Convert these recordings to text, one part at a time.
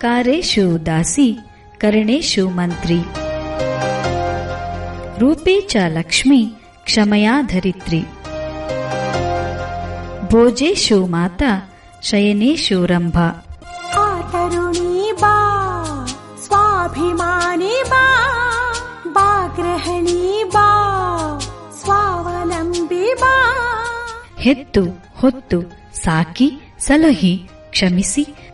ಕಾರೇಶು ದಾಸಿ ಕರ್ಣೇಶು ಮಂತ್ರಿ. ರೂಪೇ ಚ ಲಕ್ಷ್ಮಿ ಕ್ಷಮಯಾಧರಿತ್ರಿ ಭೋಜೇಶು ಮಾತಾ ಶಯನೇಶು ರಂಭ. ಬಾ ಸ್ವಾಭಿಮಾನಿ ಬಾ ಬಾ ಗ್ರಹಣಿ ಬಾ ಸ್ವಾವಲಂಬಿ ಬಾ. ಹೆತ್ತು ಹೊತ್ತು ಸಾಕಿ ಸಲಹಿ ಕ್ಷಮಿಸಿ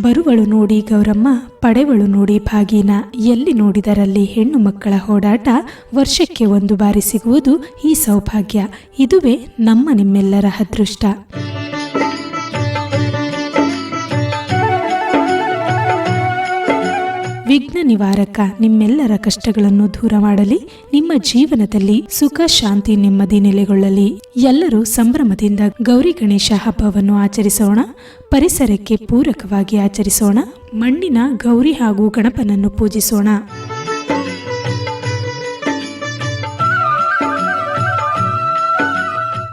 ಬರುವಳು ನೋಡಿ ಗೌರಮ್ಮ, ಪಡೆವಳು ನೋಡಿ ಭಾಗೀನ. ಎಲ್ಲಿ ನೋಡಿದರಲ್ಲಿ ಹೆಣ್ಣು ಮಕ್ಕಳ ಓಡಾಟ ವರ್ಷಕ್ಕೆ ಒಂದು ಬಾರಿ ಸಿಗುವುದು ಈ ಸೌಭಾಗ್ಯ. ಇದುವೇ ನಮ್ಮ ನಿಮ್ಮೆಲ್ಲರ ಅದೃಷ್ಟ. ವಿಘ್ನ ನಿವಾರಕ ನಿಮ್ಮೆಲ್ಲರ ಕಷ್ಟಗಳನ್ನು ದೂರ ಮಾಡಲಿ. ನಿಮ್ಮ ಜೀವನದಲ್ಲಿ ಸುಖ, ಶಾಂತಿ, ನೆಮ್ಮದಿ ನೆಲೆಗೊಳ್ಳಲಿ. ಎಲ್ಲರೂ ಸಂಭ್ರಮದಿಂದ ಗೌರಿ ಗಣೇಶ ಹಬ್ಬವನ್ನು ಆಚರಿಸೋಣ. ಪರಿಸರಕ್ಕೆ ಪೂರಕವಾಗಿ ಆಚರಿಸೋಣ. ಮಣ್ಣಿನ ಗೌರಿ ಹಾಗೂ ಗಣಪನನ್ನು ಪೂಜಿಸೋಣ.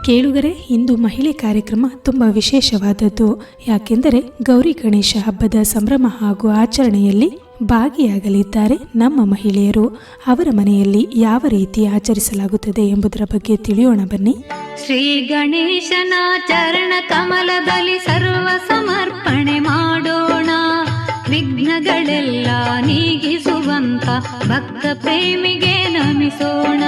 ಕೇಳುಗರೆ, ಇಂದು ಮಹಿಳೆ ಕಾರ್ಯಕ್ರಮ ತುಂಬ ವಿಶೇಷವಾದದ್ದು. ಯಾಕೆಂದರೆ ಗೌರಿ ಗಣೇಶ ಹಬ್ಬದ ಸಂಭ್ರಮ ಹಾಗೂ ಆಚರಣೆಯಲ್ಲಿ ಭಾಗಿಯಾಗಲಿದ್ದಾರೆ ನಮ್ಮ ಮಹಿಳೆಯರು. ಅವರ ಮನೆಯಲ್ಲಿ ಯಾವ ರೀತಿ ಆಚರಿಸಲಾಗುತ್ತದೆ ಎಂಬುದರ ಬಗ್ಗೆ ತಿಳಿಯೋಣ ಬನ್ನಿ. ಶ್ರೀ ಗಣೇಶನ ಚರಣ ಕಮಲದಲ್ಲಿ ಸರ್ವ ಸಮರ್ಪಣೆ ಮಾಡೋಣ. ವಿಘ್ನಗಳೆಲ್ಲ ನೀಗಿಸುವಂತ ಭಕ್ತ ಪ್ರೇಮಿಗೆ ನಮಿಸೋಣ.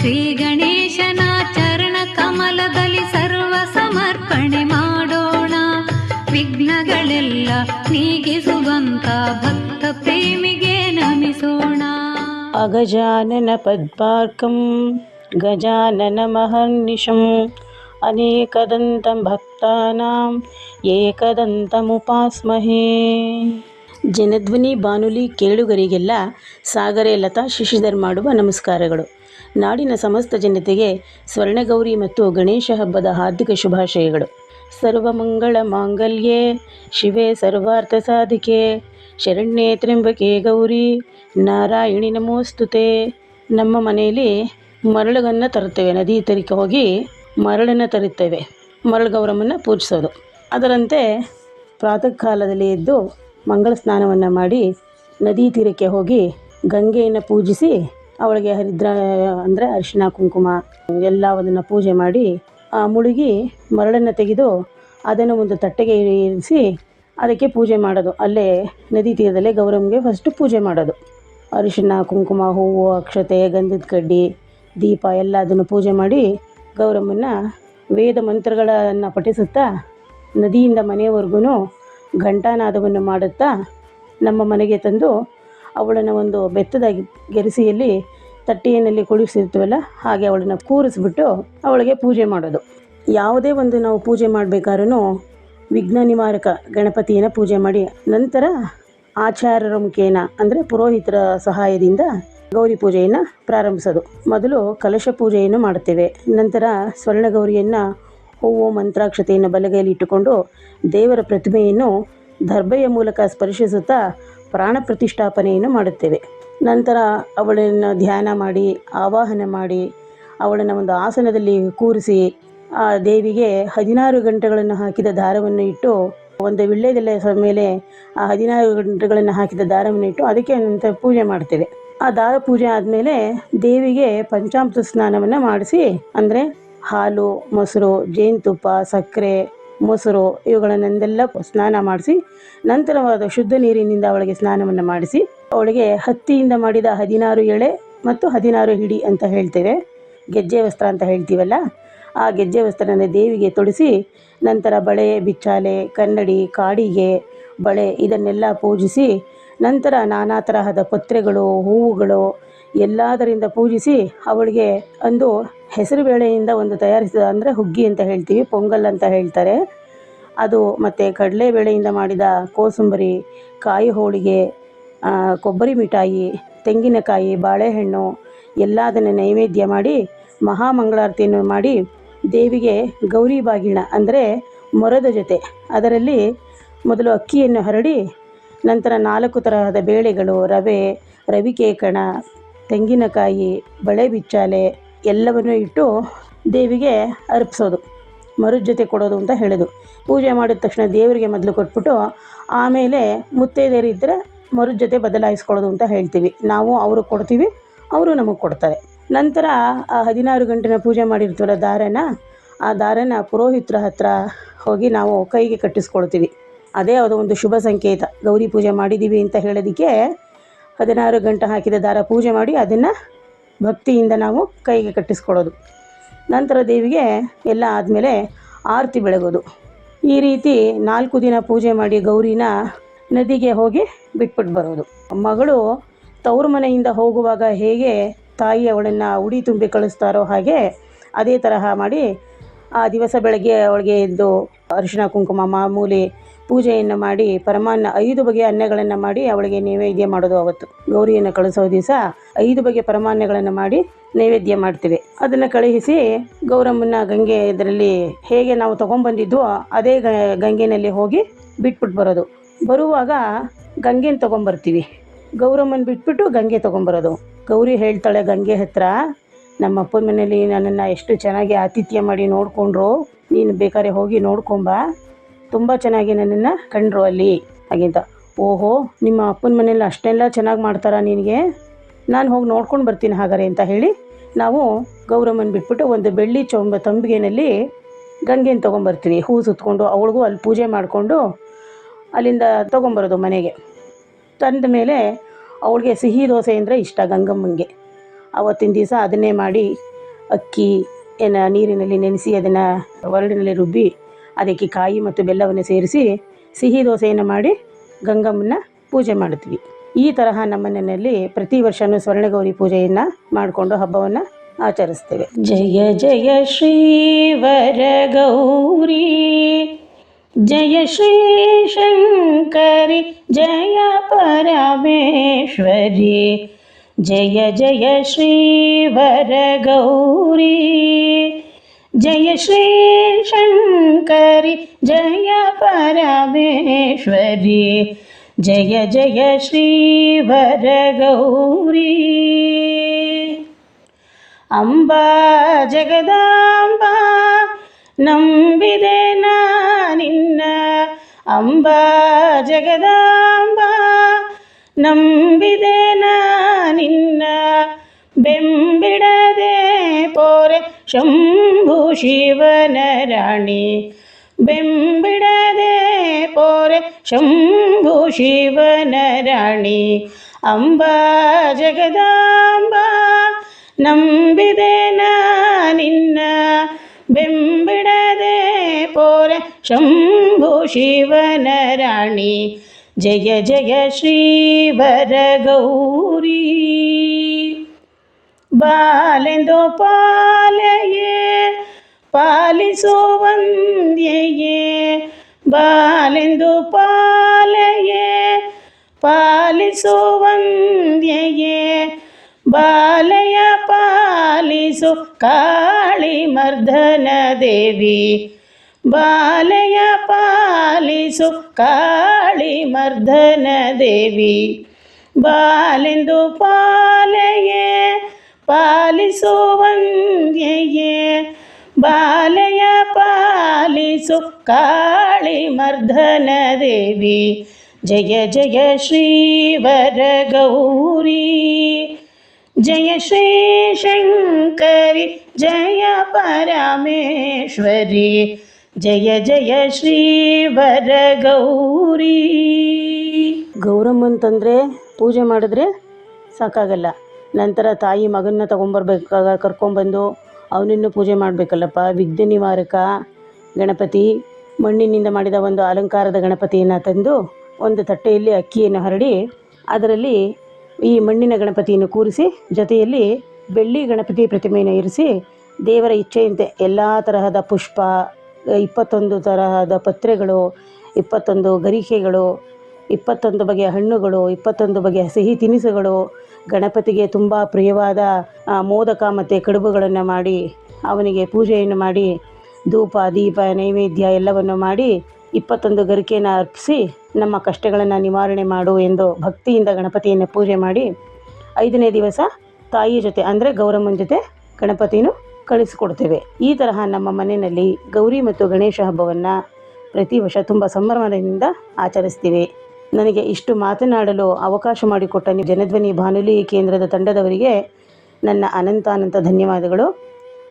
ಶ್ರೀ ಗಣೇಶನ ಚರಣ ಕಮಲದಲ್ಲಿ ಸರ್ವ ಸಮರ್ಪಣೆ ಮಾಡೋಣ ವಿಘ್ನಗಳೆಲ್ಲ ನೀಗಿಸುವಂತ ಭಕ್ತ ಪ್ರೇಮಿಗೆ ನಮಿಸೋಣ अगजानन पद्मार्कं गजाननमहर्निशम् अनेकदन्तं भक्तानां ಏಕದಂತಮುಪಾಸ್ಮಹೇ ಜನಧ್ವನಿ ಬಾನುಲಿ ಕೇಳುಗರಿಗೆಲ್ಲ ಸಾಗರೆ ಲತಾ ಶಿಶಿಧರ್ ಮಾಡುವ ನಮಸ್ಕಾರಗಳು ನಾಡಿನ ಸಮಸ್ತ ಜನತೆಗೆ ಸ್ವರ್ಣಗೌರಿ ಮತ್ತು ಗಣೇಶ ಹಬ್ಬದ ಹಾರ್ದಿಕ ಶುಭಾಶಯಗಳು ಸರ್ವಮಂಗಳ ಮಾಂಗಲ್ಯೆ. ಶಿವೆ ಸರ್ವಾರ್ಥ ಸಾಧಿಕೆ. ಶರಣ್ಯೇ ತ್ರಿಂಬಕೆ ಗೌರಿ. ನಾರಾಯಣಿ ನಮೋಸ್ತುತೆ. ನಮ್ಮ ಮನೆಯಲ್ಲಿ ಮರಳುಗನ್ನು ತರುತ್ತೇವೆ. ನದಿ ತರಿಕೆ ಹೋಗಿ ಮರಳನ್ನು ತರುತ್ತೇವೆ. ಮರಳು ಗೌರಮ್ಮನ್ನು ಪೂಜಿಸೋದು. ಅದರಂತೆ ಪ್ರಾತಃ ಕಾಲದಲ್ಲಿ ಎದ್ದು ಮಂಗಳ ಸ್ನಾನವನ್ನು ಮಾಡಿ ನದಿ ತೀರಕ್ಕೆ ಹೋಗಿ ಗಂಗೆಯನ್ನು ಪೂಜಿಸಿ ಅವಳಿಗೆ ಹರಿದ್ರ, ಅಂದರೆ ಅರಿಶಿನ ಕುಂಕುಮ ಎಲ್ಲವನ್ನ ಪೂಜೆ ಮಾಡಿ ಮುಳುಗಿ ಮರಳನ್ನು ತೆಗೆದು ಅದನ್ನು ಒಂದು ತಟ್ಟೆಗೆ ಇರಿಸಿ ಅದಕ್ಕೆ ಪೂಜೆ ಮಾಡೋದು. ಅಲ್ಲೇ ನದಿ ತೀರದಲ್ಲೇ ಗೌರಮ್ಮಗೆ ಫಸ್ಟು ಪೂಜೆ ಮಾಡೋದು. ಅರಿಶಿನ ಕುಂಕುಮ, ಹೂವು, ಅಕ್ಷತೆ, ಗಂಧದ ಕಡ್ಡಿ, ದೀಪ ಎಲ್ಲ ಅದನ್ನು ಪೂಜೆ ಮಾಡಿ ಗೌರಮ್ಮನ ವೇದ ಮಂತ್ರಗಳನ್ನು ಪಠಿಸುತ್ತಾ ನದಿಯಿಂದ ಮನೆಯವರೆಗೂ ಘಂಟಾನಾದವನ್ನು ಮಾಡುತ್ತಾ ನಮ್ಮ ಮನೆಗೆ ತಂದು ಅವಳನ್ನು ಒಂದು ಬೆತ್ತದ ಗೆರಸಿಯಲ್ಲಿ ತಟ್ಟೆಯಲ್ಲಿ ಕುಳಿಸಿರ್ತೀವಲ್ಲ ಹಾಗೆ ಅವಳನ್ನು ಕೂರಿಸ್ಬಿಟ್ಟು ಅವಳಿಗೆ ಪೂಜೆ ಮಾಡೋದು. ಯಾವುದೇ ಒಂದು ನಾವು ಪೂಜೆ ಮಾಡಬೇಕಾದ್ರೂ ವಿಘ್ನ ನಿವಾರಕ ಗಣಪತಿಯನ್ನು ಪೂಜೆ ಮಾಡಿ, ನಂತರ ಆಚಾರ್ಯರ ಮುಖೇನ ಅಂದರೆ ಪುರೋಹಿತರ ಸಹಾಯದಿಂದ ಗೌರಿ ಪೂಜೆಯನ್ನು ಪ್ರಾರಂಭಿಸೋದು. ಮೊದಲು ಕಲಶ ಪೂಜೆಯನ್ನು ಮಾಡುತ್ತೇವೆ. ನಂತರ ಸ್ವರ್ಣಗೌರಿಯನ್ನು ಹೂವು ಮಂತ್ರಾಕ್ಷತೆಯನ್ನು ಬಲಗೈಯಲ್ಲಿ ಇಟ್ಟುಕೊಂಡು ದೇವರ ಪ್ರತಿಮೆಯನ್ನು ದರ್ಬೆಯ ಮೂಲಕ ಸ್ಪರ್ಶಿಸುತ್ತಾ ಪ್ರಾಣ ಪ್ರತಿಷ್ಠಾಪನೆಯನ್ನು ಮಾಡುತ್ತೇವೆ. ನಂತರ ಅವಳನ್ನು ಧ್ಯಾನ ಮಾಡಿ, ಆವಾಹನೆ ಮಾಡಿ, ಅವಳನ್ನು ಒಂದು ಆಸನದಲ್ಲಿ ಕೂರಿಸಿ, ಆ ದೇವಿಗೆ ಹದಿನಾರು ಗಂಟೆಗಳನ್ನು ಹಾಕಿದ ದಾರವನ್ನು ಇಟ್ಟು, ಒಂದು ವಿಳ್ಳೆದೆಲೆ ಮೇಲೆ ಆ ಹದಿನಾರು ಗಂಟೆಗಳನ್ನು ಹಾಕಿದ ದಾರವನ್ನು ಇಟ್ಟು ಅದಕ್ಕೆ ನಂತರ ಪೂಜೆ ಮಾಡ್ತೇವೆ. ಆ ದಾರ ಪೂಜೆ ಆದಮೇಲೆ ದೇವಿಗೆ ಪಂಚಾಮೃತ ಸ್ನಾನವನ್ನು ಮಾಡಿಸಿ, ಅಂದರೆ ಹಾಲು, ಮೊಸರು, ಜೇನುತುಪ್ಪ, ಸಕ್ಕರೆ, ಮೊಸರು ಇವುಗಳನ್ನೆಲ್ಲ ಸ್ನಾನ ಮಾಡಿಸಿ, ನಂತರವಾದ ಶುದ್ಧ ನೀರಿನಿಂದ ಅವಳಿಗೆ ಸ್ನಾನವನ್ನು ಮಾಡಿಸಿ ಅವಳಿಗೆ ಹತ್ತಿಯಿಂದ ಮಾಡಿದ ಹದಿನಾರು ಎಳೆ ಮತ್ತು ಹದಿನಾರು ಹಿಡಿ ಅಂತ ಹೇಳ್ತೇವೆ. ಗೆಜ್ಜೆ ವಸ್ತ್ರ ಅಂತ ಹೇಳ್ತೀವಲ್ಲ, ಆ ಗೆಜ್ಜೆ ವಸ್ತ್ರನ ದೇವಿಗೆ ತೊಡಿಸಿ ನಂತರ ಬಳೆ, ಬಿಚ್ಚಾಲೆ, ಕನ್ನಡಿ, ಕಾಡಿಗೆ, ಬಳೆ ಇದನ್ನೆಲ್ಲ ಪೂಜಿಸಿ ನಂತರ ನಾನಾ ತರಹದ ಪತ್ರೆಗಳು, ಹೂವುಗಳು ಎಲ್ಲದರಿಂದ ಪೂಜಿಸಿ ಅವಳಿಗೆ ಒಂದು ಹೆಸರುಬೇಳೆಯಿಂದ ಒಂದು ತಯಾರಿಸಿದ ಅಂದರೆ ಹುಗ್ಗಿ ಅಂತ ಹೇಳ್ತೀವಿ, ಪೊಂಗಲ್ ಅಂತ ಹೇಳ್ತಾರೆ. ಅದು ಮತ್ತು ಕಡಲೆಬೇಳೆಯಿಂದ ಮಾಡಿದ ಕೋಸಂಬರಿ, ಕಾಯಿ ಹೋಳಿಗೆ ಕೊಬ್ಬರಿ ಮಿಠಾಯಿ, ತೆಂಗಿನಕಾಯಿ, ಬಾಳೆಹಣ್ಣು ಎಲ್ಲದನ್ನು ನೈವೇದ್ಯ ಮಾಡಿ ಮಹಾಮಂಗಳಾರತಿಯನ್ನು ಮಾಡಿ ದೇವಿಗೆ ಗೌರಿ ಬಾಗಿಣ ಅಂದರೆ ಮೊರದ ಜೊತೆ. ಅದರಲ್ಲಿ ಮೊದಲು ಅಕ್ಕಿಯನ್ನು ಹರಡಿ ನಂತರ ನಾಲ್ಕು ತರಹದ ಬೇಳೆಗಳು, ರವೆ ರವಿಕೆ ಕಣ ತೆಂಗಿನಕಾಯಿ, ಬಳೆ ಬಿಚ್ಚಾಲೆ ಎಲ್ಲವನ್ನು ಇಟ್ಟು ದೇವಿಗೆ ಅರ್ಪಿಸೋದು, ಮರು ಜೊತೆ ಕೊಡೋದು ಅಂತ ಹೇಳೋದು. ಪೂಜೆ ಮಾಡಿದ ತಕ್ಷಣ ದೇವರಿಗೆ ಮೊದಲು ಕೊಟ್ಬಿಟ್ಟು ಆಮೇಲೆ ಮುತ್ತೈದೆಯರಿದ್ದರೆ ಮರದ ಜೊತೆ ಬದಲಾಯಿಸ್ಕೊಳ್ಳೋದು ಅಂತ ಹೇಳ್ತೀವಿ. ನಾವು ಅವರು ಕೊಡ್ತೀವಿ, ಅವರು ನಮಗೆ ಕೊಡ್ತಾರೆ. ನಂತರ ಆ ಹದಿನಾರು ಗಂಟೆನ ಪೂಜೆ ಮಾಡಿರ್ತೀವಲ್ಲ ದಾರನ, ಆ ದಾರನ ಪುರೋಹಿತರ ಹತ್ರ ಹೋಗಿ ನಾವು ಕೈಗೆ ಕಟ್ಟಿಸ್ಕೊಳ್ತೀವಿ. ಅದೇ ಅದು ಒಂದು ಶುಭ ಸಂಕೇತ. ಗೌರಿ ಪೂಜೆ ಮಾಡಿದ್ದೀವಿ ಅಂತ ಹೇಳೋದಕ್ಕೆ ಹದಿನಾರು ಗಂಟೆ ಹಾಕಿದ ದಾರ ಪೂಜೆ ಮಾಡಿ ಅದನ್ನು ಭಕ್ತಿಯಿಂದ ನಾವು ಕೈಗೆ ಕಟ್ಟಿಸ್ಕೊಳ್ಳೋದು. ನಂತರ ದೇವಿಗೆ ಎಲ್ಲ ಆದಮೇಲೆ ಆರತಿ ಬೆಳಗೋದು. ಈ ರೀತಿ ನಾಲ್ಕು ದಿನ ಪೂಜೆ ಮಾಡಿ ಗೌರಿನ ನದಿಗೆ ಹೋಗಿ ಬಿಟ್ಬಿಟ್ಟು ಬರೋದು. ಮಗಳು ತವ್ರ ಮನೆಯಿಂದ ಹೋಗುವಾಗ ಹೇಗೆ ತಾಯಿ ಅವಳನ್ನು ಉಡಿ ತುಂಬಿ ಕಳಿಸ್ತಾರೋ ಹಾಗೆ ಅದೇ ತರಹ ಮಾಡಿ ಆ ದಿವಸ ಬೆಳಗ್ಗೆ ಅವಳಿಗೆ ಎದ್ದು ಅರಿಶಿಣ, ಕುಂಕುಮ, ಮಾಮೂಲಿ ಪೂಜೆಯನ್ನು ಮಾಡಿ ಪರಮಾನ್ನ ಐದು ಬಗೆಯ ಅನ್ನಗಳನ್ನು ಮಾಡಿ ಅವಳಿಗೆ ನೈವೇದ್ಯ ಮಾಡೋದು ಅವತ್ತು ಗೌರಿಯನ್ನು ಕಳಿಸೋ ದಿವಸ ಐದು ಬಗೆಯ ಪರಮಾನ್ನಗಳನ್ನು ಮಾಡಿ ನೈವೇದ್ಯ ಮಾಡ್ತೀವಿ. ಅದನ್ನು ಕಳುಹಿಸಿ ಗೌರಮ್ಮನ ಗಂಗೆ ಇದರಲ್ಲಿ ಹೇಗೆ ನಾವು ತೊಗೊಂಬಂದಿದ್ವೋ ಅದೇ ಗಂಗೆನಲ್ಲಿ ಹೋಗಿ ಬಿಟ್ಬಿಟ್ಟು ಬರೋದು. ಬರುವಾಗ ಗಂಗೆನ ತೊಗೊಂಬರ್ತೀವಿ. ಗೌರಮ್ಮನ ಬಿಟ್ಬಿಟ್ಟು ಗಂಗೆ ತೊಗೊಂಬರೋದು. ಗೌರಿ ಹೇಳ್ತಾಳೆ, ಗಂಗೆ ಹತ್ರ ನಮ್ಮ ಅಪ್ಪನ ಮನೇಲಿ ನನ್ನನ್ನು ಎಷ್ಟು ಚೆನ್ನಾಗಿ ಆತಿಥ್ಯ ಮಾಡಿ ನೋಡಿಕೊಂಡ್ರು. ನೀನು ಬೇಕಾದ್ರೆ ಹೋಗಿ ನೋಡ್ಕೊಂಬ. ತುಂಬ ಚೆನ್ನಾಗಿ ನನ್ನನ್ನು ಕಂಡ್ರು ಅಲ್ಲಿ. ಹಾಗೆಂತ. ಓಹೋ, ನಿಮ್ಮ ಅಪ್ಪನ ಮನೇಲಿ ಅಷ್ಟೆಲ್ಲ ಚೆನ್ನಾಗಿ ಮಾಡ್ತಾರಾ ನಿನಗೆ? ನಾನು ಹೋಗಿ ನೋಡ್ಕೊಂಡು ಬರ್ತೀನಿ ಹಾಗಾರೆ ಅಂತ ಹೇಳಿ ನಾವು ಗೌರಮ್ಮನ ಬಿಟ್ಬಿಟ್ಟು ಒಂದು ಬೆಳ್ಳಿ ಚೊಂಬ ತಂಬಿಗೆನಲ್ಲಿ ಗಂಗೆನ ತೊಗೊಂಬರ್ತೀವಿ. ಹೂ ಸುತ್ಕೊಂಡು ಅವಳಿಗೂ ಅಲ್ಲಿ ಪೂಜೆ ಮಾಡಿಕೊಂಡು ಅಲ್ಲಿಂದ ತೊಗೊಂಬರೋದು ಮನೆಗೆ. ತಂದ ಮೇಲೆ ಅವಳಿಗೆ ಸಿಹಿ ದೋಸೆ ಅಂದರೆ ಇಷ್ಟ ಗಂಗಮ್ಮನಿಗೆ. ಅವತ್ತಿನ ದಿವಸ ಅದನ್ನೇ ಮಾಡಿ ಅಕ್ಕಿ, ಏನ ನೀರಿನಲ್ಲಿ ನೆನೆಸಿ ಅದನ್ನು ಒರಳಿನಲ್ಲಿ ರುಬ್ಬಿ ಅದಕ್ಕೆ ಕಾಯಿ ಮತ್ತು ಬೆಲ್ಲವನ್ನು ಸೇರಿಸಿ ಸಿಹಿ ದೋಸೆಯನ್ನು ಮಾಡಿ ಗಂಗಮ್ಮನ ಪೂಜೆ ಮಾಡ್ತೀವಿ ಈ ತರಹ ನಮ್ಮ ಮನೆಯಲ್ಲಿ ಪ್ರತಿ ವರ್ಷವೂ ಸ್ವರ್ಣಗೌರಿ ಪೂಜೆಯನ್ನು ಮಾಡಿಕೊಂಡು ಹಬ್ಬವನ್ನು ಆಚರಿಸ್ತೇವೆ. ಜಯ ಜಯ ಶ್ರೀ ಶಂಕರಿ जय श्रीशङ्करि जय परमेश्वरि। जय जय श्रीवरगौरी जय श्रीशङ्करि जय परमेश्वरि। जय जय श्रीवरगौरी अम्बा जगदाम्बा नम्बिदेना ನಿನ್ನ ಅಂಬಾ ಜಗದಾಂಬಾ ನಂಬಿದೆ ನಿನ್ನ ಬೆಂಬಿಡದೆ ಪೋರೆ ಶಂಭು ಶಿವನ ರಾಣಿ ಬೆಂಬಿಡದೆ ಪೋರೆ ಶಂಭು ಶಿವನ ರಾಣಿ ಅಂಬಾ ಜಗದಾಂಬಾ ನಂಬಿದೆ ನಿನ್ನ ಬೆಂಬಿಡದೆ शम्भो शिवनराणि जय जय श्रीवरगौरी बालेन्दो पालये पालिसो वन्द्यये बालेन्दो पालये पालिसो वन्द्यये बालय पालिसो काळिमर्दन देवी ಪಾಲಿಸು ಕಾಳಿ ಮರ್ದನ ದೇವಿ ಬಾಲಯ ಪಾಲಿಸು ಕಾಳಿ ಮರ್ದನ ದೇವಿ ಬಾಲೆಂದು ಪಾಲೆಯೇ ಪಾಲಿಸು ವಂದ್ಯೆಯೇ ಬಾಲಯ ಪಾಲಿಸು ಪಾಲಿಸು ಕಾಳಿ ಮರ್ದನ ದೇವಿ ಜಯ ಜಯ ಶ್ರೀವರ ಗೌರಿ ಜಯ ಶ್ರೀ ಶಂಕರಿ ಜಯ ಪರಮೇಶ್ವರಿ ಜಯ ಜಯ ಶ್ರೀ ಶ್ರೀವರ ಗೌರಿ ಗೌರಮ್ಮಂತಂದರೆ ಪೂಜೆ ಮಾಡಿದ್ರೆ ಸಾಕಾಗಲ್ಲ. ನಂತರ ತಾಯಿ ಮಗನ್ನ ತಗೊಂಬರ್ಬೇಕಾಗ ಕರ್ಕೊಂಬಂದು ಅವನನ್ನು ಪೂಜೆ ಮಾಡಬೇಕಲ್ಲಪ್ಪ. ವಿಘ್ನ ನಿವಾರಕ ಗಣಪತಿ ಮಣ್ಣಿನಿಂದ ಮಾಡಿದ ಒಂದು ಅಲಂಕಾರದ ಗಣಪತಿಯನ್ನು ತಂದು ಒಂದು ತಟ್ಟೆಯಲ್ಲಿ ಅಕ್ಕಿಯನ್ನು ಹರಡಿ ಅದರಲ್ಲಿ ಈ ಮಣ್ಣಿನ ಗಣಪತಿಯನ್ನು ಕೂರಿಸಿ ಜೊತೆಯಲ್ಲಿ ಬೆಳ್ಳಿ ಗಣಪತಿ ಪ್ರತಿಮೆಯನ್ನು ಇರಿಸಿ ದೇವರ ಇಚ್ಛೆಯಂತೆ ಎಲ್ಲ ತರಹದ ಪುಷ್ಪ ಇಪ್ಪತ್ತೊಂದು ತರಹದ ಪತ್ರೆಗಳು, ಇಪ್ಪತ್ತೊಂದು ಗರಿಕೆಗಳು, ಇಪ್ಪತ್ತೊಂದು ಬಗೆಯ ಹಣ್ಣುಗಳು, ಇಪ್ಪತ್ತೊಂದು ಬಗೆಯ ಸಿಹಿ ತಿನಿಸುಗಳು, ಗಣಪತಿಗೆ ತುಂಬ ಪ್ರಿಯವಾದ ಮೋದಕ ಮತ್ತು ಕಡುಬುಗಳನ್ನು ಮಾಡಿ, ಅವನಿಗೆ ಪೂಜೆಯನ್ನು ಮಾಡಿ, ಧೂಪ, ದೀಪ, ನೈವೇದ್ಯ ಎಲ್ಲವನ್ನು ಮಾಡಿ ಇಪ್ಪತ್ತೊಂದು ಗರಿಕೆಯನ್ನು ಅರ್ಪಿಸಿ ನಮ್ಮ ಕಷ್ಟಗಳನ್ನು ನಿವಾರಣೆ ಮಾಡು ಎಂದು ಭಕ್ತಿಯಿಂದ ಗಣಪತಿಯನ್ನು ಪೂಜೆ ಮಾಡಿ, ಐದನೇ ದಿವಸ ತಾಯಿ ಜೊತೆ, ಅಂದರೆ ಗೌರಮ್ಮನ ಜೊತೆ ಗಣಪತಿನೂ ಕಳಿಸಿಕೊಡ್ತೇವೆ. ಈ ತರಹ ನಮ್ಮ ಮನೆಯಲ್ಲಿ ಗೌರಿ ಮತ್ತು ಗಣೇಶ ಹಬ್ಬವನ್ನು ಪ್ರತಿ ವರ್ಷ ತುಂಬ ಸಂಭ್ರಮದಿಂದ ಆಚರಿಸ್ತೀವಿ. ನನಗೆ ಇಷ್ಟು ಮಾತನಾಡಲು ಅವಕಾಶ ಮಾಡಿಕೊಟ್ಟ ಜನಧ್ವನಿ ಬಾನುಲಿ ಕೇಂದ್ರದ ತಂಡದವರಿಗೆ ನನ್ನ ಅನಂತಾನಂತ ಧನ್ಯವಾದಗಳು.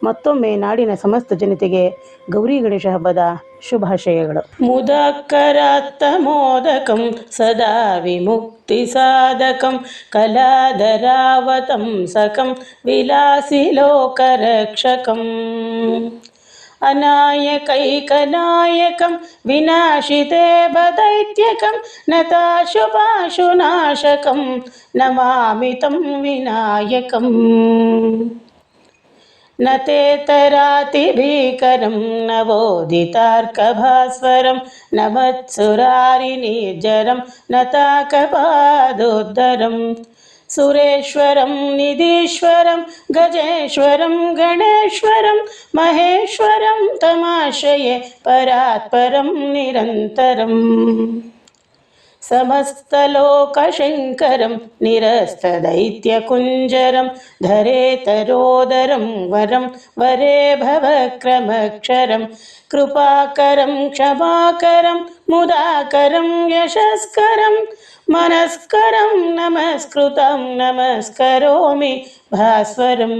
ಮತ್ತೊಮ್ಮೆ ನಾಡಿನ ಸಮಸ್ತ ಜನತೆಗೆ ಗೌರಿ ಗಣೇಶ ಹಬ್ಬದ ಶುಭಾಶಯಗಳು ಮುದಕರಾತ್ತ ಮೋದಕಂ ಸದಾ ವಿಮುಕ್ತಿ ಸಾಧಕಂ ಕಲಾಧರಾವತಂ ಸಕಂ ವಿಲಾಸಿ ಲೋಕರಕ್ಷಕಂ अनायकैकनायकं विनाशिते बदैत्यकं नताशुपाशुनाशकं नमामि तं विनायकम् न तेतरातिभीकरं नवोदितार्कभास्वरं न मत्सुरारिनिर्जरं न ताकपादोद्धरं। सुरेश्वरं निधीश्वरं गजेश्वरं गणेश्वरं महेश्वरं तमाशये परात्परं निरन्तरम् समस्तलोकशङ्करं निरस्तदैत्यकुञ्जरं धरेतरोदरं वरं वरे भवक्रमक्षरं कृपाकरं क्षमाकरं मुदाकरं यशस्करं मनस्करं नमस्कृतं नमस्करोमि भास्वरम्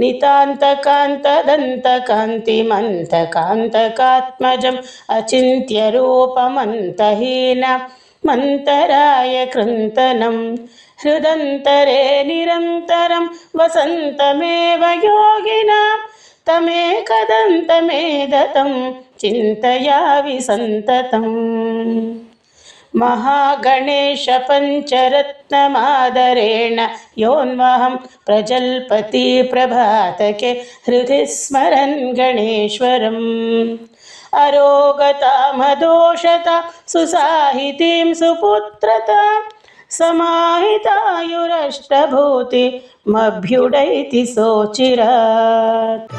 नितान्तकान्तदन्तकान्तिमन्तकान्तकात्मजम् अचिन्त्यरूपमन्तहीन मन्तराय कृन्तनं हृदन्तरे निरन्तरं वसन्तमेव योगिनां तमेकदन्तमेदतं चिन्तयामि सन्ततम् महागणेशपञ्चरत्नमादरेण योन्वहं प्रजल्पति प्रभातके हृदि स्मरन् गणेश्वरम्। अरोगतामदोषता सुसाहितीं सुपुत्रता समाहितायुरष्टभूति मभ्युडैति सोचिरात्।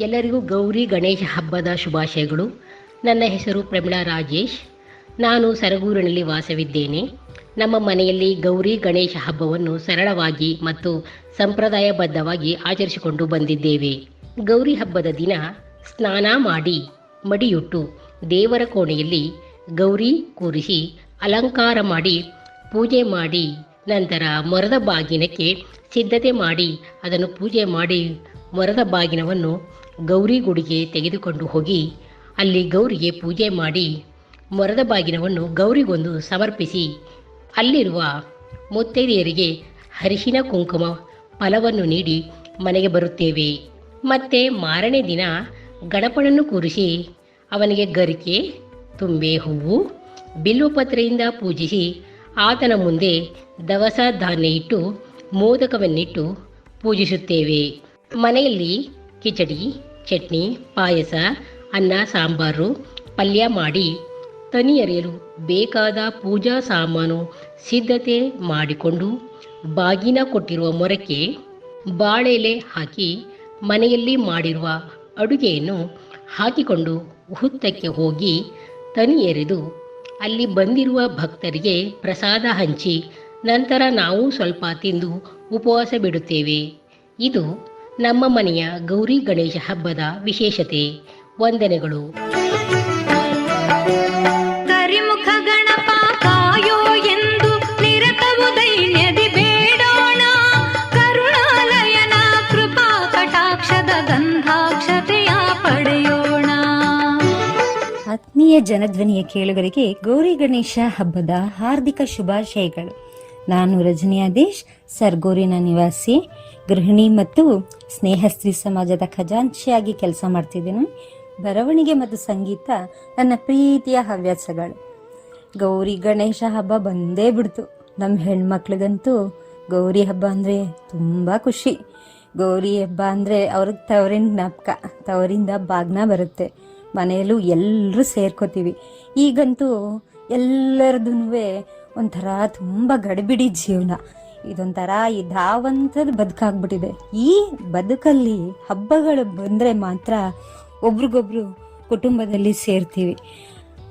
ಎಲ್ಲರಿಗೂ ಗೌರಿ ಗಣೇಶ ಹಬ್ಬದ ಶುಭಾಶಯಗಳು. ನನ್ನ ಹೆಸರು ಪ್ರಮೀಳಾ ರಾಜೇಶ್. ನಾನು ಸರಗೂರಿನಲ್ಲಿ ವಾಸವಿದ್ದೇನೆ. ನಮ್ಮ ಮನೆಯಲ್ಲಿ ಗೌರಿ ಗಣೇಶ ಹಬ್ಬವನ್ನು ಸರಳವಾಗಿ ಮತ್ತು ಸಂಪ್ರದಾಯಬದ್ಧವಾಗಿ ಆಚರಿಸಿಕೊಂಡು ಬಂದಿದ್ದೇವೆ. ಗೌರಿ ಹಬ್ಬದ ದಿನ ಸ್ನಾನ ಮಾಡಿ ಮಡಿಯುಟ್ಟು ದೇವರ ಕೋಣೆಯಲ್ಲಿ ಗೌರಿ ಕೂರಿಸಿ ಅಲಂಕಾರ ಮಾಡಿ ಪೂಜೆ ಮಾಡಿ ನಂತರ ಮರದ ಬಾಗಿನಕ್ಕೆ ಸಿದ್ಧತೆ ಮಾಡಿ ಅದನ್ನು ಪೂಜೆ ಮಾಡಿ ಮರದ ಬಾಗಿನವನ್ನು ಗೌರಿ ಗುಡಿಗೆ ತೆಗೆದುಕೊಂಡು ಹೋಗಿ ಅಲ್ಲಿ ಗೌರಿಗೆ ಪೂಜೆ ಮಾಡಿ ಮೊರದ ಬಾಗಿನವನ್ನು ಗೌರಿಗೊಂದು ಸಮರ್ಪಿಸಿ. ಅಲ್ಲಿರುವ ಮುತ್ತೈದೆಯರಿಗೆ ಹರಿಶಿನ ಕುಂಕುಮ ಫಲವನ್ನು ನೀಡಿ ಮನೆಗೆ ಬರುತ್ತೇವೆ. ಮತ್ತೆ ಮಾರನೇ ದಿನ ಗಣಪನನ್ನು ಕೂರಿಸಿ ಅವನಿಗೆ ಗರಿಕೆ, ತುಂಬೆ ಹೂವು ಬಿಲ್ವಪತ್ರೆಯಿಂದ ಪೂಜಿಸಿ ಆತನ ಮುಂದೆ ದವಸ ಧಾನ್ಯ ಇಟ್ಟು ಮೋದಕವನ್ನಿಟ್ಟು ಪೂಜಿಸುತ್ತೇವೆ. ಮನೆಯಲ್ಲಿ ಕಿಚಡಿ ಚಟ್ನಿ, ಪಾಯಸ, ಅನ್ನ, ಸಾಂಬಾರು, ಪಲ್ಯ ಮಾಡಿ ತನಿ ಬೇಕಾದ ಪೂಜಾ ಸಾಮಾನು ಸಿದ್ಧತೆ ಮಾಡಿಕೊಂಡು ಬಾಗಿನ ಕೊಟ್ಟಿರುವ ಮೊರಕ್ಕೆ ಬಾಳೆಲೆ ಹಾಕಿ ಮನೆಯಲ್ಲಿ ಮಾಡಿರುವ ಅಡುಗೆಯನ್ನು ಹಾಕಿಕೊಂಡು ಹುತ್ತಕ್ಕೆ ಹೋಗಿ ತನಿ ಎರೆದು ಅಲ್ಲಿ ಬಂದಿರುವ ಭಕ್ತರಿಗೆ ಪ್ರಸಾದ ಹಂಚಿ ನಂತರ ನಾವು ಸ್ವಲ್ಪ ತಿಂದು ಉಪವಾಸ ಬಿಡುತ್ತೇವೆ. ಇದು ನಮ್ಮ ಮನೆಯ ಗೌರಿ ಗಣೇಶ ಹಬ್ಬದ ವಿಶೇಷತೆ ವಂದನೆಗಳು. ಕರಿಮುಖ ಗಣಪ ಕಾಯೋ ಎಂದು ನಿರತವು ದೈನ್ಯದಿ ಬೇಡೋಣ. ಕರುಣಾಲಯನ ಕೃಪಾ ಕಟಾಕ್ಷದ ಗಂಧಾಕ್ಷತೆಯ ಪಡೆಯೋಣ. ಆತ್ಮೀಯ ಜನಧ್ವನಿಯ ಕೇಳುಗರಿಗೆ ಗೌರಿ ಗಣೇಶ ಹಬ್ಬದ ಹಾರ್ದಿಕ ಶುಭಾಶಯಗಳು. ನಾನು ರಜನಿಯಾದೇಶ್ ಸರ್ಗೋರಿನ ನಿವಾಸಿ. ಗೃಹಿಣಿ ಮತ್ತು ಸ್ನೇಹಸ್ತ್ರೀ ಸಮಾಜದ ಖಜಾಂಚಿಯಾಗಿ ಕೆಲಸ ಮಾಡ್ತಿದ್ದೀನಿ. ಬರವಣಿಗೆ ಮತ್ತು ಸಂಗೀತ ನನ್ನ ಪ್ರೀತಿಯ ಹವ್ಯಾಸಗಳು. ಗೌರಿ ಗಣೇಶ ಹಬ್ಬ ಬಂದೇ ಬಿಡ್ತು. ನಮ್ಮ ಹೆಣ್ಮಕ್ಳಿಗಂತೂ ಗೌರಿ ಹಬ್ಬ ಅಂದರೆ ತುಂಬ ಖುಷಿ. ಗೌರಿ ಹಬ್ಬ ಅಂದರೆ ಅವ್ರಿಗೆ ತವರಿನ ಜ್ಞಾಪಕ, ತವರಿಂದ ಬಾಗ್ನ ಬರುತ್ತೆ. ಮನೆಯಲ್ಲೂ ಎಲ್ಲರೂ ಸೇರ್ಕೋತೀವಿ. ಈಗಂತೂ ಎಲ್ಲರದೂ ಒಂಥರ ತುಂಬ ಗಡಿಬಿಡಿ ಜೀವನ. ಇದೊಂಥರ ಈ ಧಾವಂತದ ಬದುಕಾಗ್ಬಿಟ್ಟಿದೆ. ಈ ಬದುಕಲ್ಲಿ ಹಬ್ಬಗಳು ಬಂದರೆ ಮಾತ್ರ ಒಬ್ರಿಗೊಬ್ರು ಕುಟುಂಬದಲ್ಲಿ ಸೇರ್ತೀವಿ.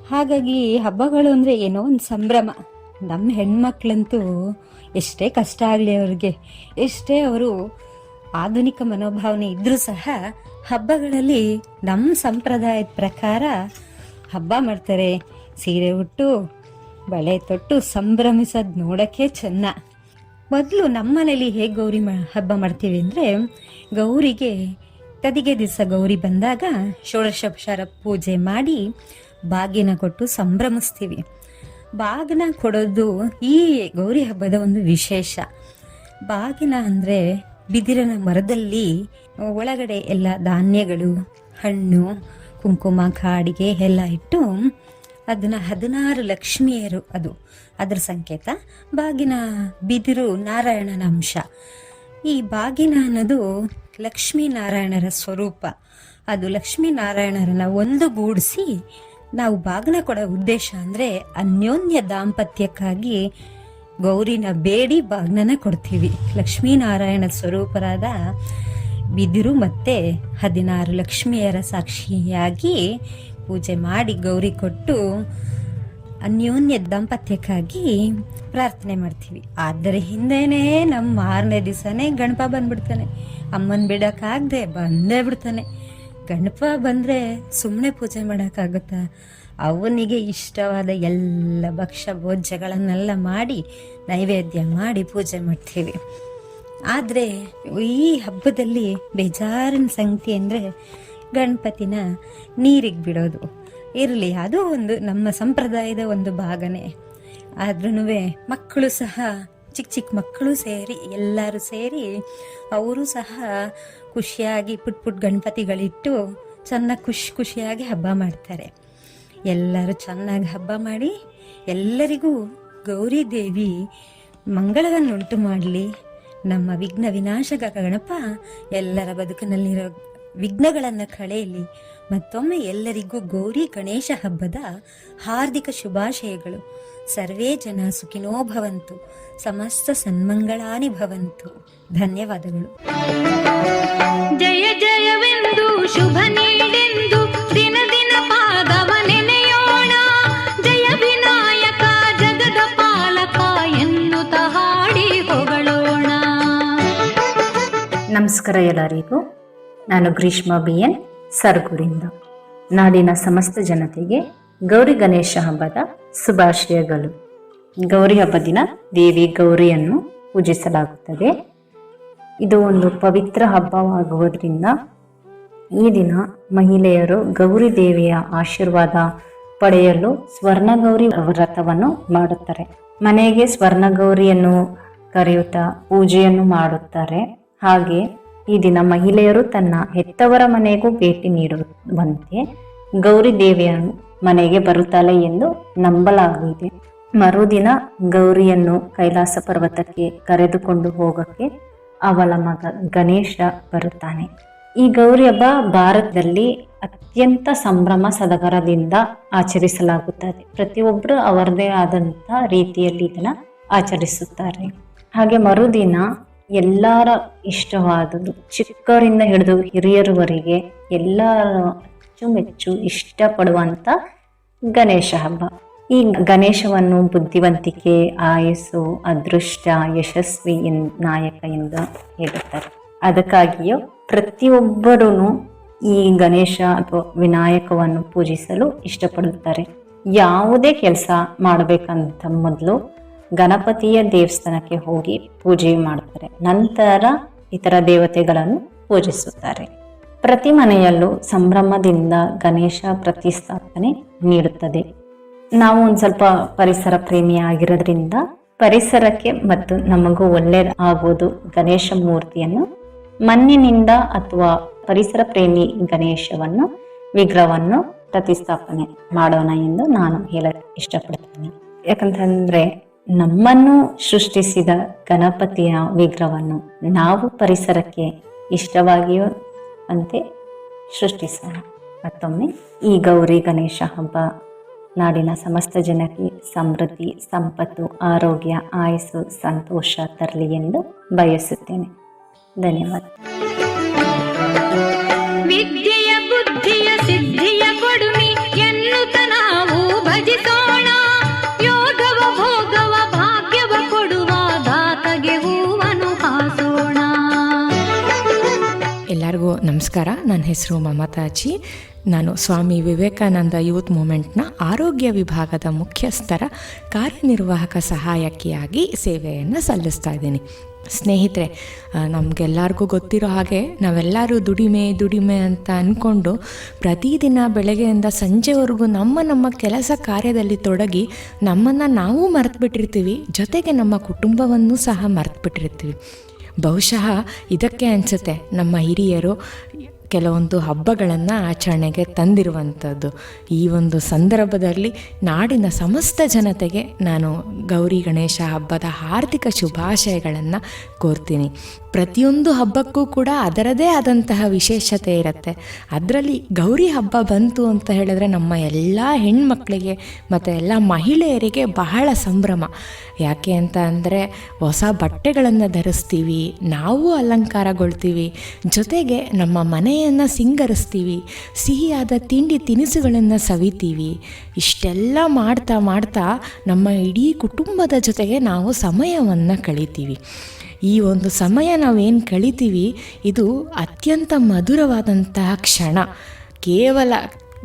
ಹಾಗಾಗಿ ಹಬ್ಬಗಳು ಅಂದರೆ ಏನೋ ಒಂದು ಸಂಭ್ರಮ. ನಮ್ಮ ಹೆಣ್ಮಕ್ಳಂತೂ ಎಷ್ಟೇ ಕಷ್ಟ ಆಗಲಿ ಅವ್ರಿಗೆ, ಎಷ್ಟೇ ಅವರು ಆಧುನಿಕ ಮನೋಭಾವನೆ ಇದ್ದರೂ ಸಹ ಹಬ್ಬಗಳಲ್ಲಿ ನಮ್ಮ ಸಂಪ್ರದಾಯದ ಪ್ರಕಾರ ಹಬ್ಬ ಮಾಡ್ತಾರೆ. ಸೀರೆ ಉಟ್ಟು, ಬಳೆ ತೊಟ್ಟು ಸಂಭ್ರಮಿಸೋದು ನೋಡೋಕ್ಕೆ ಚೆನ್ನ. ಮೊದಲು ನಮ್ಮನೇಲಿ ಹೇಗೆ ಗೌರಿ ಹಬ್ಬ ಮಾಡ್ತೀವಿ ಅಂದರೆ ಗೌರಿಗೆ ತದಿಗೆ ದಿವಸ ಗೌರಿ ಬಂದಾಗ ಷೋಡಶೋಪಚಾರ ಪೂಜೆ ಮಾಡಿ ಬಾಗಿನ ಕೊಟ್ಟು ಸಂಭ್ರಮಿಸ್ತೀವಿ. ಬಾಗಿನ ಕೊಡೋದು ಈ ಗೌರಿ ಹಬ್ಬದ ಒಂದು ವಿಶೇಷ. ಬಾಗಿನ ಅಂದರೆ ಬಿದಿರನ ಮರದಲ್ಲಿ ಒಳಗಡೆ ಎಲ್ಲ ಧಾನ್ಯಗಳು, ಹಣ್ಣು, ಕುಂಕುಮ, ಕಾಡಿಗೆ ಎಲ್ಲ ಇಟ್ಟು ಅದನ್ನ ಹದಿನಾರು ಲಕ್ಷ್ಮಿಯರು ಅದು ಅದರ ಸಂಕೇತ, ಬಾಗಿನ ಬಿದಿರು ನಾರಾಯಣನ ಅಂಶ. ಈ ಬಾಗಿನ ಅನ್ನೋದು ಲಕ್ಷ್ಮೀನಾರಾಯಣರ ಸ್ವರೂಪ. ಅದು ಲಕ್ಷ್ಮೀನಾರಾಯಣರನ್ನ ಒಂದುಗೂಡಿಸಿ ನಾವು ಬಾಗಿನ ಕೊಡೋ ಉದ್ದೇಶ ಅಂದರೆ ಅನ್ಯೋನ್ಯ ದಾಂಪತ್ಯಕ್ಕಾಗಿ ಗೌರಿನ ಬೇಡಿ ಬಾಗ್ನನ ಕೊಡ್ತೀವಿ. ಲಕ್ಷ್ಮೀನಾರಾಯಣ ಸ್ವರೂಪರಾದ ಬಿದಿರು ಮತ್ತೆ ಹದಿನಾರು ಲಕ್ಷ್ಮಿಯರ ಸಾಕ್ಷಿಯಾಗಿ ಪೂಜೆ ಮಾಡಿ ಗೌರಿ ಕೊಟ್ಟು ಅನ್ಯೋನ್ಯ ದಾಂಪತ್ಯಕ್ಕಾಗಿ ಪ್ರಾರ್ಥನೆ ಮಾಡ್ತೀವಿ. ಅದರ ಹಿಂದೆನೇ ನಮ್ಮ ಮಾರನೇ ದಿವಸನೇ ಗಣಪ ಬಂದ್ಬಿಡ್ತಾನೆ. ಅಮ್ಮನ ಬಿಡೋಕ್ಕಾಗದೆ ಬಂದೇ ಬಿಡ್ತಾನೆ. ಗಣಪ ಬಂದರೆ ಸುಮ್ಮನೆ ಪೂಜೆ ಮಾಡೋಕ್ಕಾಗುತ್ತಾ? ಅವನಿಗೆ ಇಷ್ಟವಾದ ಎಲ್ಲ ಭಕ್ಷ್ಯ ಭೋಜ್ಯಗಳನ್ನೆಲ್ಲ ಮಾಡಿ ನೈವೇದ್ಯ ಮಾಡಿ ಪೂಜೆ ಮಾಡ್ತೀವಿ. ಆದರೆ ಈ ಹಬ್ಬದಲ್ಲಿ ಬೇಜಾರಿನ ಸಂಗತಿ ಅಂದರೆ ಗಣಪತಿನ ನೀರಿಗೆ ಬಿಡೋದು. ಇರಲಿ. ಅದು ಒಂದು ನಮ್ಮ ಸಂಪ್ರದಾಯದ ಒಂದು ಭಾಗನೇ. ಆದ್ರೂ ಮಕ್ಕಳು ಸಹ ಚಿಕ್ಕ ಚಿಕ್ಕ ಮಕ್ಕಳು ಸೇರಿ, ಎಲ್ಲರೂ ಸೇರಿ ಅವರು ಸಹ ಖುಷಿಯಾಗಿ ಪುಟ್ ಪುಟ್ ಗಣಪತಿಗಳಿಟ್ಟು ಚೆನ್ನಾಗಿ ಖುಷಿ ಖುಷಿಯಾಗಿ ಹಬ್ಬ ಮಾಡ್ತಾರೆ. ಎಲ್ಲರೂ ಚೆನ್ನಾಗಿ ಹಬ್ಬ ಮಾಡಿ, ಎಲ್ಲರಿಗೂ ಗೌರಿ ದೇವಿ ಮಂಗಳವನ್ನುಂಟು ಮಾಡಲಿ. ನಮ್ಮ ವಿಘ್ನ ವಿನಾಶಕ ಗಣಪ ಎಲ್ಲರ ಬದುಕಿನಲ್ಲಿರೋ ವಿಘ್ನಗಳನ್ನು ಕಳೆಯಲಿ. ಮತ್ತೊಮ್ಮೆ ಎಲ್ಲರಿಗೂ ಗೌರಿ ಗಣೇಶ ಹಬ್ಬದ ಹಾರ್ದಿಕ ಶುಭಾಶಯಗಳು. ಸರ್ವೇ ಜನ ಸುಖಿನೋ ಭವಂತು. ಸಮಸ್ತ ಸನ್ಮಂಗಳಾನಿ ಭವಂತು. ಧನ್ಯವಾದಗಳು. ಜಯ ಜಯವೆಂದು ಶುಭ ನೀಡೆಂದು ದಿನ ದಿನ ಪಾದವ ನೆನೆಯೋಣ. ಜಯ ವಿನಾಯಕ ಜಗದ ಪಾಲಕ ಎನ್ನುತ್ತ ಹಾಡಿ ಹೊಗಳೋಣ. ನಮಸ್ಕಾರ ಎಲ್ಲರಿಗೂ. ನಾನು ಗ್ರೀಷ್ಮ ಬಿ ಎನ್ ಸರ್ಗುರಿಂದ. ನಾಡಿನ ಸಮಸ್ತ ಜನತೆಗೆ ಗೌರಿ ಗಣೇಶ ಹಬ್ಬದ ಶುಭಾಶಯಗಳು. ಗೌರಿ ಹಬ್ಬ ದಿನ ದೇವಿ ಗೌರಿಯನ್ನು ಪೂಜಿಸಲಾಗುತ್ತದೆ. ಇದು ಒಂದು ಪವಿತ್ರ ಹಬ್ಬವಾಗುವುದರಿಂದ ಈ ದಿನ ಮಹಿಳೆಯರು ಗೌರಿ ದೇವಿಯ ಆಶೀರ್ವಾದ ಪಡೆಯಲು ಸ್ವರ್ಣಗೌರಿ ವ್ರತವನ್ನು ಮಾಡುತ್ತಾರೆ. ಮನೆಗೆ ಸ್ವರ್ಣಗೌರಿಯನ್ನು ಕರೆಯುತ್ತಾ ಪೂಜೆಯನ್ನು ಮಾಡುತ್ತಾರೆ. ಹಾಗೆ ಈ ದಿನ ಮಹಿಳೆಯರು ತನ್ನ ಹೆತ್ತವರ ಮನೆಗೂ ಭೇಟಿ ನೀಡುವಂತೆ ಗೌರಿ ದೇವಿಯನ್ನು ಮನೆಗೆ ಬರುತ್ತಾಳೆ ಎಂದು ನಂಬಲಾಗಿದೆ ಮರುದಿನ ಗೌರಿಯನ್ನು ಕೈಲಾಸ ಪರ್ವತಕ್ಕೆ ಕರೆದುಕೊಂಡು ಹೋಗಕ್ಕೆ ಅವಳ ಮಗ ಗಣೇಶ ಬರುತ್ತಾನೆ. ಈ ಗೌರಿ ಹಬ್ಬ ಭಾರತದಲ್ಲಿ ಅತ್ಯಂತ ಸಂಭ್ರಮ ಸಡಗರದಿಂದ ಆಚರಿಸಲಾಗುತ್ತದೆ. ಪ್ರತಿಯೊಬ್ಬರು ಅವರದೇ ಆದಂಥ ರೀತಿಯಲ್ಲಿ ಇದನ್ನು ಆಚರಿಸುತ್ತಾರೆ. ಹಾಗೆ ಮರುದಿನ ಎಲ್ಲರ ಇಷ್ಟವಾದದ್ದು. ಚಿಕ್ಕವರಿಂದ ಹಿಡಿದು ಹಿರಿಯರವರೆಗೆ ಎಲ್ಲರ ಅಚ್ಚುಮೆಚ್ಚು ಇಷ್ಟಪಡುವಂಥ ಗಣೇಶ ಹಬ್ಬ. ಈ ಗಣೇಶವನ್ನು ಬುದ್ಧಿವಂತಿಕೆ, ಆಯಸ್ಸು, ಅದೃಷ್ಟ, ಯಶಸ್ವಿ ಎನ್, ನಾಯಕ ಎಂದು ಹೇಳುತ್ತಾರೆ. ಅದಕ್ಕಾಗಿಯೂ ಪ್ರತಿಯೊಬ್ಬರೂ ಈ ಗಣೇಶ ಅಥವಾ ವಿನಾಯಕವನ್ನು ಪೂಜಿಸಲು ಇಷ್ಟಪಡುತ್ತಾರೆ. ಯಾವುದೇ ಕೆಲಸ ಮಾಡಬೇಕಂತ ಮೊದಲು ಗಣಪತಿಯ ದೇವಸ್ಥಾನಕ್ಕೆ ಹೋಗಿ ಪೂಜೆ ಮಾಡ್ತಾರೆ. ನಂತರ ಇತರ ದೇವತೆಗಳನ್ನು ಪೂಜಿಸುತ್ತಾರೆ. ಪ್ರತಿ ಮನೆಯಲ್ಲೂ ಸಂಭ್ರಮದಿಂದ ಗಣೇಶ ಪ್ರತಿಸ್ಥಾಪನೆ ನೀಡುತ್ತದೆ. ನಾವು ಒಂದು ಸ್ವಲ್ಪ ಪರಿಸರ ಪ್ರೇಮಿ ಆಗಿರೋದ್ರಿಂದ ಪರಿಸರಕ್ಕೆ ಮತ್ತು ನಮಗೂ ಒಳ್ಳೆಯ ಆಗೋದು ಗಣೇಶ ಮೂರ್ತಿಯನ್ನು, ಮಣ್ಣಿನಿಂದ ಅಥವಾ ಪರಿಸರ ಪ್ರೇಮಿ ಗಣೇಶವನ್ನು, ವಿಗ್ರಹವನ್ನು ಪ್ರತಿಸ್ಥಾಪನೆ ಮಾಡೋಣ ಎಂದು ನಾನು ಹೇಳ ಇಷ್ಟಪಡ್ತೀನಿ. ಯಾಕಂತಂದ್ರೆ ನಮ್ಮನ್ನು ಸೃಷ್ಟಿಸಿದ ಗಣಪತಿಯ ವಿಗ್ರಹವನ್ನು ನಾವು ಪರಿಸರಕ್ಕೆ ಇಷ್ಟವಾಗಿಯೋ ಅಂತೆ ಸೃಷ್ಟಿಸೋಣ. ಮತ್ತೊಮ್ಮೆ ಈ ಗೌರಿ ಗಣೇಶ ಹಬ್ಬ. ನಾಡಿನ ಸಮಸ್ತ ಜನಕ್ಕೆ ಸಮೃದ್ಧಿ, ಸಂಪತ್ತು, ಆರೋಗ್ಯ, ಆಯಸ್ಸು, ಸಂತೋಷ ತರಲಿ ಎಂದು ಬಯಸುತ್ತೇನೆ. ಧನ್ಯವಾದ. ಎಲ್ಲರಿಗೂ ನಮಸ್ಕಾರ, ನನ್ನ ಹೆಸರು ಮಮತಾಜಿ. ನಾನು ಸ್ವಾಮಿ ವಿವೇಕಾನಂದ ಯೂತ್ ಮೂಮೆಂಟ್ನ ಆರೋಗ್ಯ ವಿಭಾಗದ ಮುಖ್ಯಸ್ಥರ ಕಾರ್ಯನಿರ್ವಾಹಕ ಸಹಾಯಕಿಯಾಗಿ ಸೇವೆಯನ್ನು ಸಲ್ಲಿಸ್ತಾ ಇದ್ದೀನಿ. ಸ್ನೇಹಿತರೆ ನಮಗೆಲ್ಲರಿಗೂ ಗೊತ್ತಿರೋ ಹಾಗೆ ನಾವೆಲ್ಲರೂ ದುಡಿಮೆ ದುಡಿಮೆ ಅಂತ ಅಂದ್ಕೊಂಡು ಪ್ರತಿದಿನ ಬೆಳಗ್ಗೆಯಿಂದ ಸಂಜೆವರೆಗೂ ನಮ್ಮ ನಮ್ಮ ಕೆಲಸ ಕಾರ್ಯದಲ್ಲಿ ತೊಡಗಿ ನಮ್ಮನ್ನು ನಾವು ಮರೆತುಬಿಟ್ಟಿರ್ತೀವಿ, ಜೊತೆಗೆ ನಮ್ಮ ಕುಟುಂಬವನ್ನು ಸಹ ಮರೆತುಬಿಟ್ಟಿರ್ತೀವಿ. ಬಹುಶಃ ಇದಕ್ಕೆ ಅನಿಸುತ್ತೆ ನಮ್ಮ ಹಿರಿಯರು. ಕೆಲವೊಂದು ಹಬ್ಬಗಳನ್ನು ಆಚರಣೆಗೆ ತಂದಿರುವಂಥದ್ದು. ಈ ಒಂದು ಸಂದರ್ಭದಲ್ಲಿ ನಾಡಿನ ಸಮಸ್ತ ಜನತೆಗೆ ನಾನು ಗೌರಿ ಗಣೇಶ ಹಬ್ಬದ ಹಾರ್ದಿಕ ಶುಭಾಶಯಗಳನ್ನು ಕೋರ್ತೀನಿ. ಪ್ರತಿಯೊಂದು ಹಬ್ಬಕ್ಕೂ ಕೂಡ ಅದರದೇ ಆದಂತಹ ವಿಶೇಷತೆ ಇರುತ್ತೆ. ಅದರಲ್ಲಿ ಗೌರಿ ಹಬ್ಬ ಬಂತು ಅಂತ ಹೇಳಿದ್ರೆ ನಮ್ಮ ಎಲ್ಲ ಹೆಣ್ಮಕ್ಳಿಗೆ ಮತ್ತು ಎಲ್ಲ ಮಹಿಳೆಯರಿಗೆ ಬಹಳ ಸಂಭ್ರಮ. ಯಾಕೆ ಅಂತ ಅಂದರೆ ಹೊಸ ಬಟ್ಟೆಗಳನ್ನು ಧರಿಸ್ತೀವಿ, ನಾವು ಅಲಂಕಾರಗೊಳ್ತೀವಿ. ಜೊತೆಗೆ ನಮ್ಮ ಮನೆಯನ್ನು ಸಿಂಗರಿಸ್ತೀವಿ, ಸಿಹಿಯಾದ ತಿಂಡಿ ತಿನಿಸುಗಳನ್ನು ಸವಿತೀವಿ. ಇಷ್ಟೆಲ್ಲ ಮಾಡ್ತಾ ಮಾಡ್ತಾ ನಮ್ಮ ಇಡೀ ಕುಟುಂಬದ ಜೊತೆಗೆ ನಾವು ಸಮಯವನ್ನು ಕಳಿತೀವಿ. ಈ ಒಂದು ಸಮಯ ನಾವೇನು ಕಳಿತೀವಿ, ಇದು ಅತ್ಯಂತ ಮಧುರವಾದಂತಹ ಕ್ಷಣ. ಕೇವಲ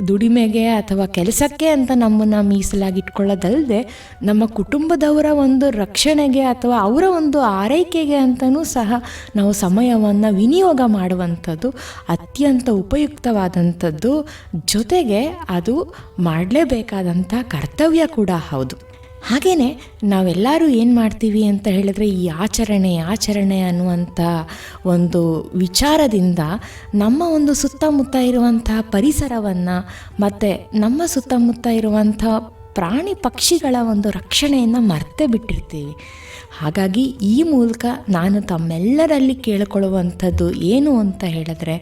ದುಡಿಮೆಗೆ ಅಥವಾ ಕೆಲಸಕ್ಕೆ ಅಂತ ನಮ್ಮನ್ನು ಮೀಸಲಾಗಿಟ್ಕೊಳ್ಳೋದಲ್ಲದೆ ನಮ್ಮ ಕುಟುಂಬದವರ ಒಂದು ರಕ್ಷಣೆಗೆ ಅಥವಾ ಅವರ ಒಂದು ಆರೈಕೆಗೆ ಅಂತಲೂ ಸಹ ನಾವು ಸಮಯವನ್ನು ವಿನಿಯೋಗ ಮಾಡುವಂಥದ್ದು, ಅತ್ಯಂತ ಉಪಯುಕ್ತವಾದಂಥದ್ದು. ಜೊತೆಗೆ ಅದು ಮಾಡಲೇಬೇಕಾದಂಥ ಕರ್ತವ್ಯ ಕೂಡ ಹೌದು. ಹಾಗೆಯೇ ನಾವೆಲ್ಲರೂ ಏನು ಮಾಡ್ತೀವಿ ಅಂತ ಹೇಳಿದ್ರೆ ಈ ಆಚರಣೆ ಆಚರಣೆ ಅನ್ನುವಂಥ ಒಂದು ವಿಚಾರದಿಂದ ನಮ್ಮ ಒಂದು ಸುತ್ತಮುತ್ತ ಇರುವಂಥ ಪರಿಸರವನ್ನು ಮತ್ತು ನಮ್ಮ ಸುತ್ತಮುತ್ತ ಇರುವಂಥ ಪ್ರಾಣಿ ಪಕ್ಷಿಗಳ ಒಂದು ರಕ್ಷಣೆಯನ್ನು ಮರ್ತೇ ಬಿಟ್ಟಿರ್ತೀವಿ. ಹಾಗಾಗಿ ಈ ಮೂಲಕ ನಾನು ತಮ್ಮೆಲ್ಲರಲ್ಲಿ ಕೇಳಿಕೊಳ್ಳುವಂಥದ್ದು ಏನು ಅಂತ ಹೇಳಿದ್ರೆ,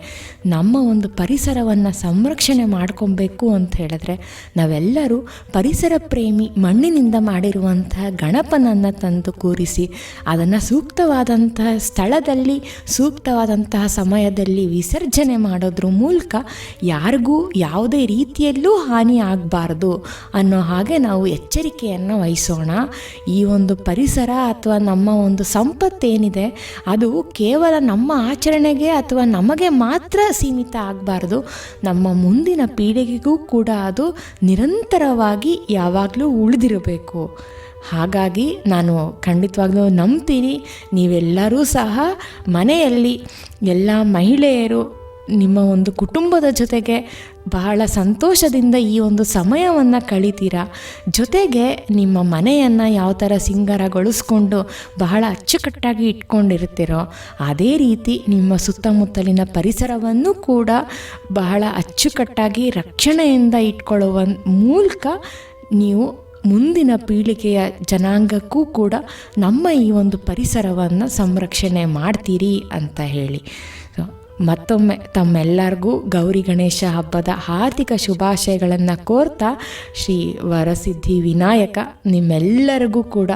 ನಮ್ಮ ಒಂದು ಪರಿಸರವನ್ನು ಸಂರಕ್ಷಣೆ ಮಾಡ್ಕೊಬೇಕು ಅಂತ ಹೇಳಿದ್ರೆ, ನಾವೆಲ್ಲರೂ ಪರಿಸರ ಪ್ರೇಮಿ ಮಣ್ಣಿನಿಂದ ಮಾಡಿರುವಂತಹ ಗಣಪನನ್ನು ತಂದು ಕೂರಿಸಿ, ಅದನ್ನು ಸೂಕ್ತವಾದಂತಹ ಸ್ಥಳದಲ್ಲಿ, ಸೂಕ್ತವಾದಂತಹ ಸಮಯದಲ್ಲಿ ವಿಸರ್ಜನೆ ಮಾಡೋದ್ರ ಮೂಲಕ ಯಾರಿಗೂ ಯಾವುದೇ ರೀತಿಯಲ್ಲೂ ಹಾನಿ ಆಗಬಾರ್ದು ಅನ್ನೋ ನಾವು ಎಚ್ಚರಿಕೆಯನ್ನು ವಹಿಸೋಣ. ಈ ಒಂದು ಪರಿಸರ ಅಥವಾ ನಮ್ಮ ಒಂದು ಸಂಪತ್ತೇನಿದೆ ಅದು ಕೇವಲ ನಮ್ಮ ಆಚರಣೆಗೆ ಅಥವಾ ನಮಗೆ ಮಾತ್ರ ಸೀಮಿತ ಆಗಬಾರ್ದು. ನಮ್ಮ ಮುಂದಿನ ಪೀಳಿಗೆಗೂ ಕೂಡ ಅದು ನಿರಂತರವಾಗಿ ಯಾವಾಗಲೂ ಉಳಿದಿರಬೇಕು. ಹಾಗಾಗಿ ನಾನು ಖಂಡಿತವಾಗ್ಲೂ ನಂಬ್ತೀನಿ, ನೀವೆಲ್ಲರೂ ಸಹ ಮನೆಯಲ್ಲಿ ಎಲ್ಲ ಮಹಿಳೆಯರು ನಿಮ್ಮ ಒಂದು ಕುಟುಂಬದ ಜೊತೆಗೆ ಬಹಳ ಸಂತೋಷದಿಂದ ಈ ಒಂದು ಸಮಯವನ್ನು ಕಳಿತೀರಾ? ಜೊತೆಗೆ ನಿಮ್ಮ ಮನೆಯನ್ನು ಯಾವ ಥರ ಸಿಂಗಾರಗೊಳಿಸ್ಕೊಂಡು ಬಹಳ ಅಚ್ಚುಕಟ್ಟಾಗಿ ಇಟ್ಕೊಂಡಿರ್ತೀರೋ, ಅದೇ ರೀತಿ ನಿಮ್ಮ ಸುತ್ತಮುತ್ತಲಿನ ಪರಿಸರವನ್ನು ಕೂಡ ಬಹಳ ಅಚ್ಚುಕಟ್ಟಾಗಿ ರಕ್ಷಣೆಯಿಂದ ಇಟ್ಕೊಳ್ಳುವ ಮೂಲಕ ನೀವು ಮುಂದಿನ ಪೀಳಿಗೆಯ ಜನಾಂಗಕ್ಕೂ ಕೂಡ ನಮ್ಮ ಈ ಒಂದು ಪರಿಸರವನ್ನು ಸಂರಕ್ಷಣೆ ಮಾಡ್ತೀರಿ ಅಂತ ಹೇಳಿ. ಮತ್ತೊಮ್ಮೆ ತಮ್ಮೆಲ್ಲರಿಗೂ ಗೌರಿ ಗಣೇಶ ಹಬ್ಬದ ಹಾರ್ದಿಕ ಶುಭಾಶಯಗಳನ್ನು ಕೋರ್ತಾ, ಶ್ರೀ ವರಸಿದ್ಧಿ ವಿನಾಯಕ ನಿಮ್ಮೆಲ್ಲರಿಗೂ ಕೂಡ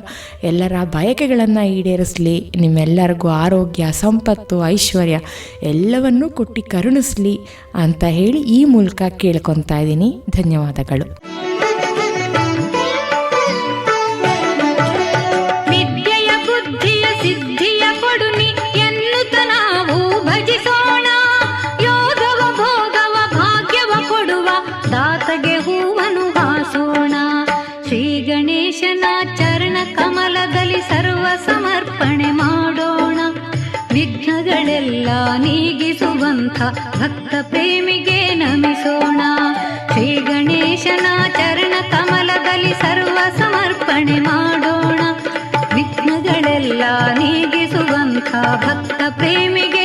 ಎಲ್ಲರ ಬಯಕೆಗಳನ್ನು ಈಡೇರಿಸಲಿ, ನಿಮ್ಮೆಲ್ಲರಿಗೂ ಆರೋಗ್ಯ, ಸಂಪತ್ತು, ಐಶ್ವರ್ಯ ಎಲ್ಲವನ್ನೂ ಕೊಟ್ಟು ಕರುಣಿಸಲಿ ಅಂತ ಹೇಳಿ ಈ ಮೂಲಕ ಕೇಳ್ಕೊತಾ ಇದ್ದೀನಿ. ಧನ್ಯವಾದಗಳು. ಶ್ರೀಮಂತ ಭಕ್ತ ಪ್ರೇಮಿಗೆ ನಮಿಸೋಣ. ಶ್ರೀ ಗಣೇಶನ ಚರಣ ಕಮಲದಲ್ಲಿ ಸರ್ವ ಸಮರ್ಪಣೆ ಮಾಡೋಣ. ವಿಘ್ನಗಳೆಲ್ಲ ನೀಗಿಸುವಂಥ ಭಕ್ತ ಪ್ರೇಮಿಗೆ